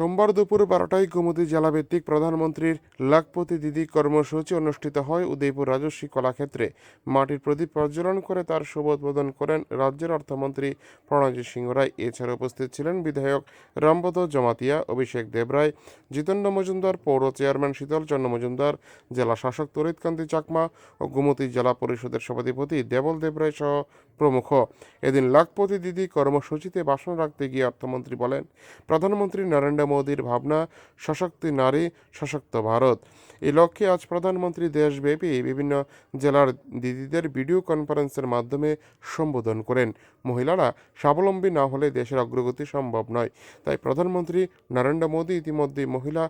সোমবার দুপুর বারোটায় গোমতী জেলাভিত্তিক প্রধানমন্ত্রীর লাখপতি দিদি কর্মসূচি অনুষ্ঠিত হয় উদয়পুর রাজস্বী কলাক্ষেত্রে। মাটির প্রদীপ প্রজ্বলন করে তার শুভ উদ্বোধন করেন রাজ্যের অর্থমন্ত্রী প্রণজিৎ সিংহ রায়। এছাড়া উপস্থিত ছিলেন বিধায়ক রামপদ জমাতিয়া, অভিষেক দেবরায় জিতেন্দ্র মজুমদার, পৌর চেয়ারম্যান শীতল চন্দ্র মজুমদার, জেলা শাসক তরিতকান্তি চাকমা ও গোমতী জেলা পরিষদের সভাধিপতি দেবল দেবরায় সহ প্রমুখ। এদিন লাখপতি দিদি কর্মসূচিতে ভাষণ রাখতে গিয়ে অর্থমন্ত্রী বলেন, প্রধানমন্ত্রী নরেন্দ্র মোদীর ভাবনা, সশক্তি নারী, সশক্ত ভারত। এই লক্ষ্যে আজ প্রধানমন্ত্রী দেশব্যাপী বিভিন্ন জেলার দিদিদের ভিডিও কনফারেন্সের মাধ্যমে সম্বোধন করেন। মহিলারা স্বাবলম্বী না হলে দেশের অগ্রগতি সম্ভব নয়। তাই প্রধানমন্ত্রী নরেন্দ্র মোদী ইতিমধ্যে মহিলা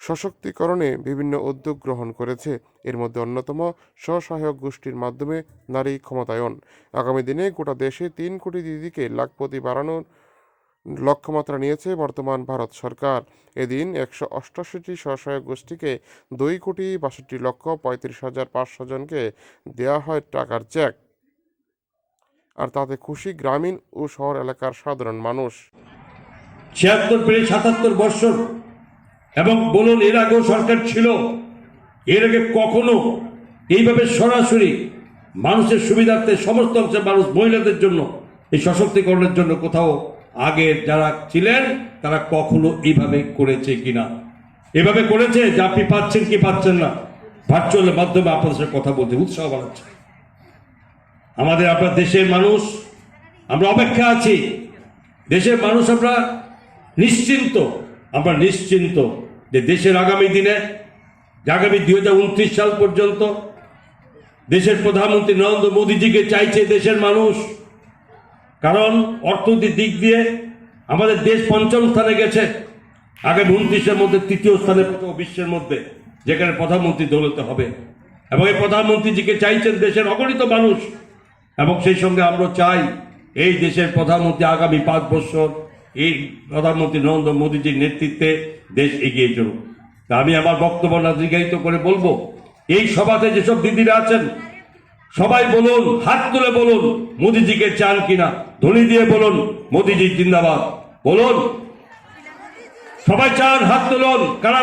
সশক্তিকরণে বিভিন্ন উদ্যোগ গ্রহণ করেছে। এর মধ্যে অন্যতম স্বসহায়ক গোষ্ঠীর মাধ্যমে নারী ক্ষমতায়ন। আগামী দিনে গোটা দেশে তিন কোটি দিদিকে লাখপতি বাড়ানোর লক্ষ্যমাত্রা নিয়েছে বর্তমান ভারত সরকার। এদিন একশো অষ্টাশিটি স্বসহায়ক গোষ্ঠীকে দুই কোটি বাষট্টি লক্ষ পঁয়ত্রিশ হাজার পাঁচশো জনকে দেওয়া হয় টাকার চেক। আর তাতে খুশি গ্রামীণ ও শহর এলাকার সাধারণ মানুষ। ছিয়াত্তর পেরে সাতাত্তর বৎসর এবং বলুন, এর আগেও সরকার ছিল। এর আগে কখনো এইভাবে সরাসরি মানুষের সুবিধার্থে সমস্ত অংশের মানুষ মহিলাদের জন্য, এই সশক্তিকরণের জন্য কোথাও আগে যারা ছিলেন, তারা কখনো এইভাবে করেছে কিনা। এভাবে করেছে যে আপনি পাচ্ছেন কি পাচ্ছেন না। ভার্চুয়ালের মাধ্যমে আপনাদের সাথে কথা বলতে উৎসাহ বাড়াচ্ছে। আমাদের আপনার দেশের মানুষ, আমরা অপেক্ষা আছি। দেশের মানুষ আমরা নিশ্চিন্ত আমরা নিশ্চিন্ত। যে দেশের আগামী দিনে আগামী দুই হাজার উনত্রিশ সাল পর্যন্ত দেশের প্রধানমন্ত্রী নরেন্দ্র মোদীজিকে চাইছে দেশের মানুষ। কারণ অর্থনৈতিক দিক দিয়ে আমাদের দেশ পঞ্চম স্থানে গেছে, আগামী উনত্রিশের মধ্যে তৃতীয় স্থানে বিশ্বের মধ্যে, যেখানে প্রধানমন্ত্রী দৌলতে হবে। এবং এই প্রধানমন্ত্রীজিকে চাইছেন দেশের অগণিত মানুষ। এবং সেই সঙ্গে আমরা চাই এই দেশের প্রধানমন্ত্রী আগামী পাঁচ বছর এই প্রধানমন্ত্রী নরেন্দ্র মোদীজির নেতৃত্বে দেশ এগিয়ে চলুক। তা আমি আমার বক্তব্য না করে বলব, এই সভাতে যেসব দিদিরা আছেন, সবাই বলুন, হাত তুলে বলুন, মোদিজিকে চান কিনা ধনী দিয়ে বলুন, মোদিজি জিন্দাবাদ। বলুন, সবাই চান, হাত তুলুন, কারা